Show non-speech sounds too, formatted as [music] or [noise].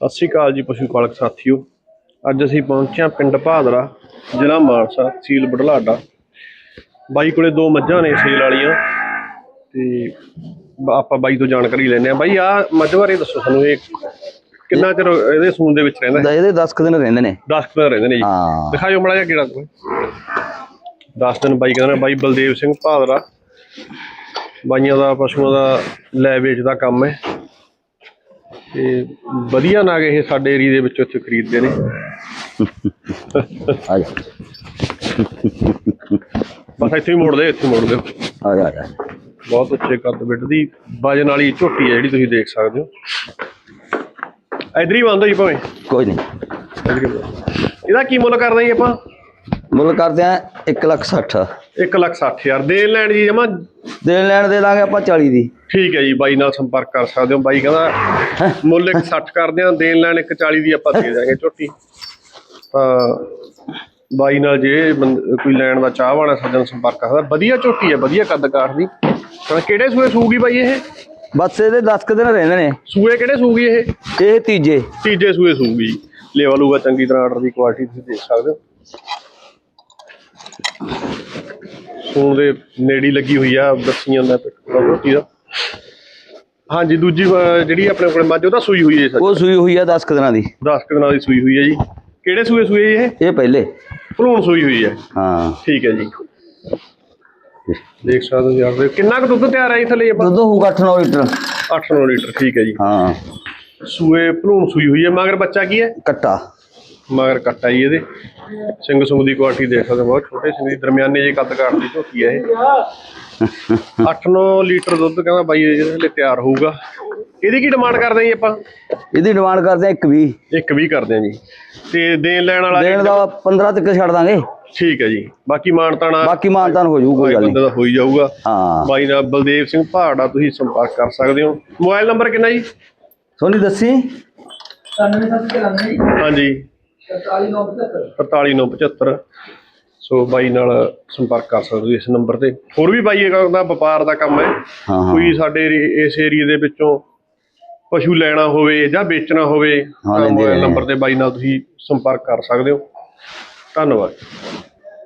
ਸਤਿ ਸ਼੍ਰੀ ਅਕਾਲ ਜੀ ਪਸ਼ੂ ਪਾਲਕ ਸਾਥੀਓ। ਅੱਜ ਅਸੀਂ ਪਹੁੰਚੇ ਹਾਂ ਪਿੰਡ ਭਾਦਰਾ ਜ਼ਿਲ੍ਹਾ ਮਾਨਸਾ ਤਹਿਸੀਲ ਬੁਢਲਾਡਾ ਬਾਈ ਕੋਲੇ ਦੋ ਮੱਝਾਂ ਨੇ ਸੇਲ ਵਾਲੀਆਂ। ਤੇ ਆਪਾਂ ਬਾਈ ਤੋਂ ਜਾਣਕਾਰੀ ਲੈਣੇ ਆ ਬਾਈ ਆ ਮੱਝ ਬਾਰੇ ਦੱਸੋ ਸਾਨੂੰ ਇਹ ਕਿੰਨਾ ਚਿਰ ਇਹਦੇ ਸੂਣ ਦੇ ਵਿੱਚ ਰਹਿੰਦਾ ਇਹਦੇ 10 ਕੁ ਦਿਨ ਰਹਿੰਦੇ ਨੇ। 10 ਦਿਨ ਰਹਿੰਦੇ ਨੇ ਜੀ। ਹਾਂ। ਦਿਖਾਇਓ ਮੜਾ ਜਿਹਾ ਕਿਹੜਾ ਕੋਈ 10 ਦਿਨ ਬਾਈ ਕਹਿੰਦਾ ਬਾਈ ਬਲਦੇਵ ਸਿੰਘ ਭਾਦਰਾ। ਬਾਈਆਂ ਦਾ ਪਸ਼ੂਆਂ ਦਾ ਲੈ ਵੇਚ ਦਾ ਕੰਮ ਹੈ। ਤੇ ਵਧੀਆ ਨਾਗ ਇਹ ਸਾਡੇ ਏਰੀਆ ਦੇ ਵਿੱਚੋਂ ਇੱਥੇ ਖਰੀਦਦੇ ਨੇ। ਆ ਜਾ। ਬਸ ਇੱਥੇ ਹੀ ਮੋੜਦੇ ਇੱਥੇ ਮੋੜ ਦਿਓ ਆ ਜਾ ਆ ਜਾ। ਬਹੁਤ ਉੱਚੇ ਕੱਦ ਬਿੱਟ ਦੀ ਵਜਨ ਵਾਲੀ ਝੋਟੀ ਹੈ ਜਿਹੜੀ ਤੁਸੀਂ ਦੇਖ ਸਕਦੇ ਹੋ। ਇਧਰ ਹੀ ਬੰਦ ਹੋਈ ਭਾਵੇਂ। ਕੋਈ ਨਹੀਂ। ਇਹਦਾ ਕੀ ਮੁੱਲ ਕਰਦਾ ਜੀ ਆਪਾਂ? ਮੁੱਲ ਕਰਦੇ ਆ 1 ਲੱਖ 60 1 ਲੱਖ 60 ਹਜ਼ਾਰ। ਦੇਣ ਲੈਣ ਜੀ ਜਮਾ? ਦੇਣ ਲੈਣ ਦੇ ਦਾਂਗੇ ਆਪਾਂ 40 ਦੀ। ਠੀਕ ਹੈ ਜੀ ਬਾਈ ਨਾਲ ਸੰਪਰਕ ਕਰ ਸਕਦੇ ਹੋ। ਬਾਈ ਕਹਿੰਦਾ ਮੁੱਲ 160 ਕਰਦੇ ਆ ਦੇਣ ਲੈਣ 140 ਦੀ ਆਪਾਂ ਦੇ ਦਾਂਗੇ ਝੋਟੀ। ਤਾਂ ਬਾਈ ਨਾਲ ਜੇ ਕੋਈ ਲੈਣ ਦਾ ਚਾਹ ਵਾਲਾ ਸੱਜਣ ਸੰਪਰਕ ਕਰਦਾ। ਵਧੀਆ ਝੋਟੀ ਹੈ ਵਧੀਆ ਕੱਦ ਕਾਠ ਦੀ। ਤਾਂ ਕਿਹੜੇ ਸੂਏ ਸੂਗੀ ਬਾਈ ਇਹ? ਬਸ ਇਹਦੇ 10 ਕੁ ਦਿਨ ਰਹਿੰਦੇ ਨੇ। ਸੂਏ ਕਿਹੜੇ ਸੂਗੀ ਇਹ? ਇਹ ਤੀਜੇ। ਤੀਜੇ ਸੂਏ ਸੂਗੀ। ਲੇਵਲ ਹੋਊਗਾ ਚੰਗੀ ਤਰ੍ਹਾਂ ਆਰਡਰ ਦੀ ਕੁਆਲਿਟੀ ਤੁਸੀਂ ਦੇਖ ਸਕਦੇ ਹੋ। ਸੂਣ ਦੇ ਨੇੜੀ ਲੱਗੀ ਹੋਈ ਆ ਦੱਸੀਆਂ ਦਾ ਰੋਟੀ ਦਾ। ਹਾਂਜੀ ਦੂਜੀ ਜਿਹੜੀ ਆਪਣੇ ਕੋਲ ਮੱਝ ਉਹਦਾ ਸੂਈ ਹੋਈ ਹੈ ਸਰ ਉਹ ਸੂਈ ਹੋਈ ਆ 10 ਕੁ ਦਿਨਾਂ ਦੀ। 10 ਕੁ ਦਿਨਾਂ ਦੀ ਸੂਈ ਹੋਈ ਹੈ ਜੀ। ਕਿਹੜੇ ਸੂਏ ਸੂਏ ਇਹ? ਇਹ ਪਹਿਲੇ। ਭਲੂਣ ਸੂਈ ਹੋਈ ਹੈ। ਹਾਂ। ਠੀਕ ਹੈ ਜੀ। ਦੇਖ ਸਕਦੇ ਹੋ ਯਾਰ ਕਿੰਨਾ ਕੁ ਦੁੱਧ ਤਿਆਰ ਹੈ ਜੀ ਥੱਲੇ ਆਪਾਂ? ਦੁੱਧ ਹੋਊਗਾ 8-9 ਲੀਟਰ। 8-9 ਲੀਟਰ ਠੀਕ ਹੈ ਜੀ। ਹਾਂ। ਸੂਏ ਭਲੂਣ ਸੂਈ ਹੋਈ ਹੈ ਮਗਰ ਬੱਚਾ ਕੀ ਹੈ? ਕੱਟਾ। ਮਗਰ ਕੱਟਾ ਜੀ ਇਹਦੇ। ਸਿੰਘ ਸੁੰਗ ਦੀ ਕੁਆਲਿਟੀ ਦੇਖ ਸਕਦੇ ਬਹੁਤ ਛੋਟੇ ਸਿੰਘ ਦੀ ਦਰਮਿਆਨੇ ਜੇ ਕੱਦ ਕਾਠ ਦੀ ਝੋਟੀ ਹੈ ਇਹ। [laughs] 8-9 ਲੀਟਰ ਦੁੱਧ ਕਹਿੰਦਾ ਬਾਈ ਇਹਦੇ ਲਈ ਤਿਆਰ ਹੋਊਗਾ। ਇਹਦੀ ਕੀ ਡਿਮਾਂਡ ਕਰਦੇ ਜੀ ਆਪਾਂ? ਇਹਦੀ ਡਿਮਾਂਡ ਕਰਦੇ ਆ 120 ਇੱਕ ਵੀ ਕਰਦੇ ਆ ਜੀ। ਤੇ ਦੇਣ ਲੈਣ ਵਾਲਾ ਦੇਣ ਦਾ 15 ਤੱਕ ਛੱਡ ਦਾਂਗੇ। ਠੀਕ ਹੈ ਜੀ। ਬਾਕੀ ਮਾਨਤਾਣਾ ਬਾਕੀ ਮਾਨਤਾਨ ਹੋ ਜਾਊ ਕੋਈ ਗੱਲ ਬੰਦੇ ਨਹੀਂ। ਦਾ ਹੋਈ ਜਾਊਗਾ। ਹਾਂ। ਬਾਈ ਨਾਲ ਬਲਦੇਵ ਸਿੰਘ ਪਹਾੜਾ ਤੁਸੀਂ ਸੰਪਰਕ ਕਰ ਸਕਦੇ ਹੋ। ਮੋਬਾਈਲ ਨੰਬਰ ਕਿੰਨਾ ਜੀ? ਸੋਨੀ ਦੱਸੀ। ਹਾਂਜੀ। 44975 ਸੋ ਬਾਈ ਨਾਲ ਸੰਪਰਕ ਕਰ ਸਕਦੇ ਹੋ ਇਸ ਨੰਬਰ ਤੇ। ਹੋਰ ਵੀ ਬਾਈ ਇਹ ਦਾ ਵਪਾਰ ਦਾ ਕੰਮ ਹੈ। ਹਾਂ ਹਾਂ। ਕੋਈ ਸਾਡੇ ਏਰੀ- ਇਸ ਏਰੀਆ ਦੇ ਵਿੱਚੋਂ ਪਸ਼ੂ ਲੈਣਾ ਹੋਵੇ ਜਾਂ ਵੇਚਣਾ ਹੋਵੇ ਤਾਂ ਲੈਂਦੇ ਮੋਬਾਈਲ। ਨੰਬਰ ਤੇ ਬਾਈ ਨਾਲ ਤੁਸੀਂ ਸੰਪਰਕ ਕਰ ਸਕਦੇ ਹੋ। ਧੰਨਵਾਦ।